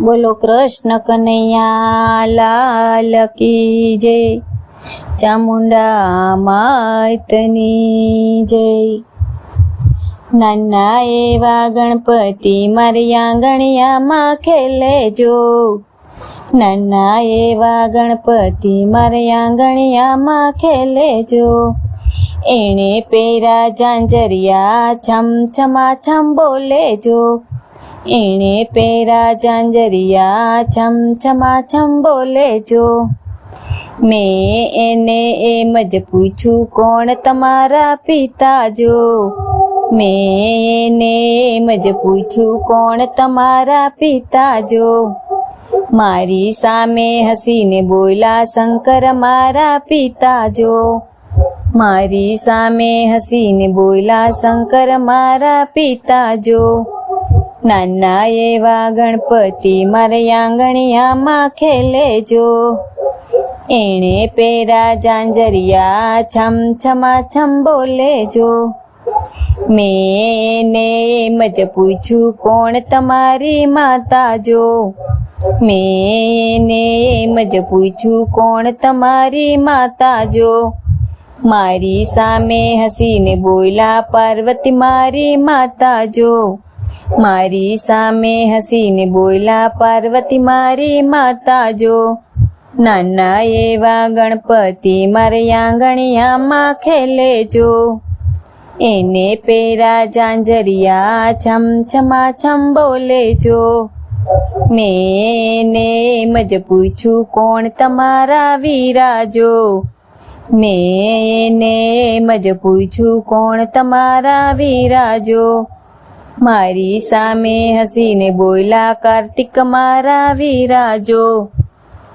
બોલો કૃષ્ણ કનૈયા, લાલ કી જય. ચામુંડા માતની જય. નાના એવા ગણપતિ મારી આંગણિયામાં ખેલે જો. નાના એવા ગણપતિ મારે આંગણિયામાં ખેલે જો. એણે પેરા જાંજરિયા છમ છમા છમ બોલે જો. એણે પેરા જાંજરિયા છમ છમા છમ બોલે જો. મેં એને એમ જ પૂછ્યું કોણ તમારા પિતા જો? મેં એને એમ જ પૂછ્યું કોણ તમારા પિતા જો? મારી સામે હસીને બોલા શંકર મારા પિતા જો. મારી સામે હસીને બોલા શંકર મારા પિતા જો. નાના એવા ગણપતિ મારે આંગણિયામાં ખેલેજો એણે પેરા જાંજરિયા છમ છમા છમ બોલેજો મેં એમ જ પૂછ્યું, કોણ તમારી માતા જો? મેં એમ જ પૂછ્યું, કોણ તમારી માતા જો? મારી સામે હસીને બોલા પાર્વતી મારી માતા જો. મારી સામે હસીને બોલા પાર્વતી, મારી માતા જો નાના એવા ગણપતિ, મારે આંગણિયામાં ખેલે જો એને પેરા જાંજરિયા છમ છમા બોલે જો મેં એમ જ પૂછ્યું, કોણ તમારા વિરાજો? મેં એને એમ જ પૂછ્યું, કોણ તમારા વિરાજો? મારી સામે હસીને બોલા કાર્તિક મારા વિરાજો.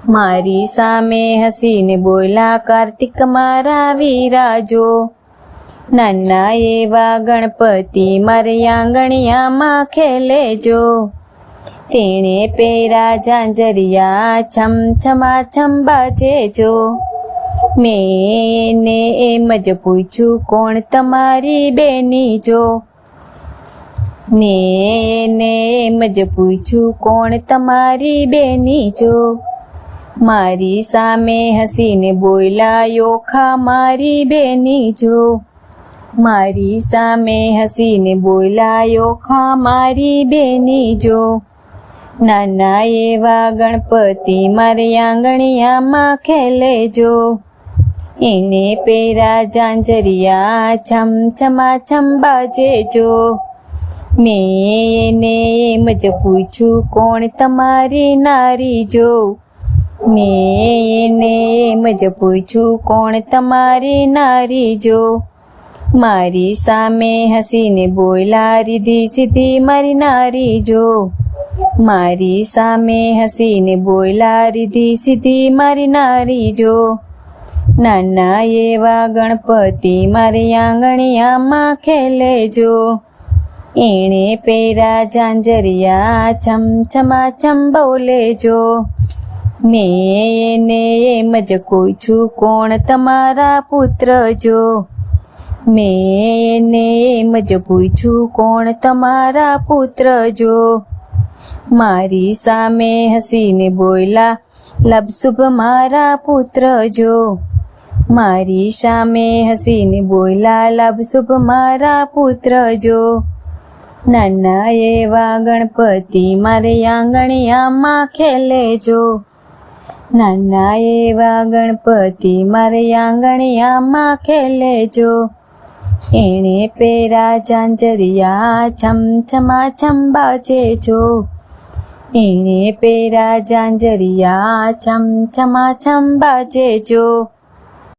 મારી સામે હસીને બોલા કાર્તિક મારા વિરાજો. નાના એવા ગણપતિ મારે આંગણિયામાં ખેલેજો. તેણે પેરા ઝાંઝરિયા છમ છમા છમ બાજે મેં એને એમ જ પૂછ્યું, કોણ તમારી બેની જો મેં એમ જ પૂછ્યું કોણ તમારી બેની જો? મારી સામે હસીને બોલા યોખા મારી બેની જો? મારી સામે હસીને બોલા યોખા મારી બેની જો? નાના એવા ગણપતિ મારે આંગણિયામાં ખેલે જો એને પેરા જાંજરિયા છમ છમા છમ બાજે જો મેં એને એમ જ પૂછ્યું કોણ તમારી નારી જો? મેં એને એમ જ પૂછ્યું કોણ તમારી નારી જો? મારી સામે હસીને બોલા રીધી સીધી મારી નારી જો. મારી સામે હસીને બોલા રીધી સીધી મારી નારી જો. નાના એવા ગણપતિ મારી આંગણિયામાં ખેલે જો. એણે પેરા જાંજરિયા છમ છમા છમ બોલે જો. મેં એને એમ જ છું, કોણ તમારા પુત્ર જો? મેં એને એમ જ પૂછ્યું કોણ તમારા પુત્ર જો? મારી સામે હસીને બોયલા લબસુભ મારા પુત્ર જો. મારી સામે હસીને બોયલા લબસુભ મારા પુત્ર જો. નાના એવા ગણપતિ મારે આંગણિયામાં ખેલે જો. નાના એવા ગણપતિ મારે આંગણિયામાં ખેલે જો. એણે પેરા ઝાંઝરિયા છમછમા છમ બાજે જો. એણે પેરા ઝાંઝરિયા છમછમા છમ બાજે જો.